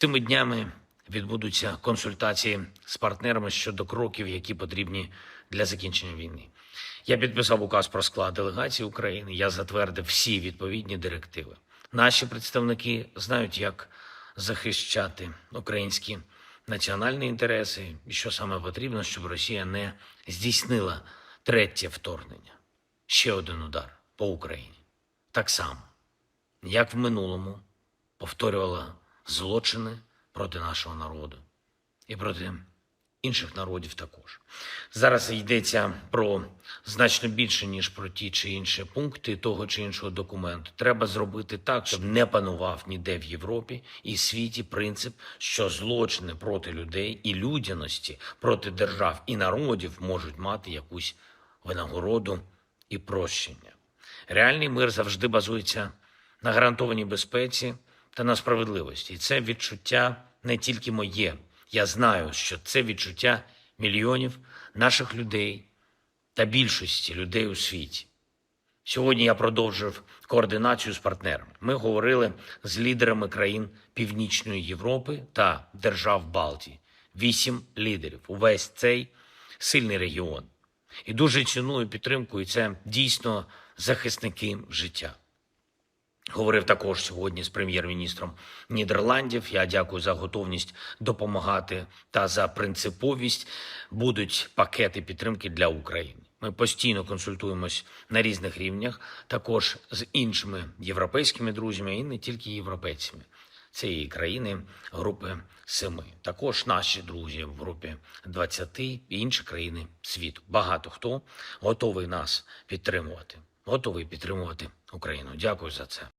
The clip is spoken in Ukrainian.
Цими днями відбудуться консультації з партнерами щодо кроків, які потрібні для закінчення війни. Я підписав указ про склад делегації України. Я затвердив всі відповідні директиви. Наші представники знають, як захищати українські національні інтереси і що саме потрібно, щоб Росія не здійснила третє вторгнення. Ще один удар по Україні. Так само, як в минулому повторювала злочини проти нашого народу і проти інших народів також. Зараз йдеться про значно більше, ніж про ті чи інші пункти того чи іншого документу. Треба зробити так, щоб не панував ніде в Європі і світі принцип, що злочини проти людей і людяності проти держав і народів можуть мати якусь винагороду і прощення. Реальний мир завжди базується на гарантованій безпеці та на справедливості. І це відчуття не тільки моє. Я знаю, що це відчуття мільйонів наших людей та більшості людей у світі. Сьогодні я продовжив координацію з партнерами. Ми говорили з лідерами країн Північної Європи та держав Балтії. Вісім лідерів. Увесь цей сильний регіон. І дуже ціную підтримку, і це дійсно захисники життя. Говорив також сьогодні з прем'єр-міністром Нідерландів. Я дякую за готовність допомагати та за принциповість. Будуть пакети підтримки для України. Ми постійно консультуємось на різних рівнях, також з іншими європейськими друзями і не тільки європейцями цієї країни групи семи. Також наші друзі в групі 20 і інші країни світу. Багато хто готовий нас підтримувати, готовий підтримувати Україну. Дякую за це.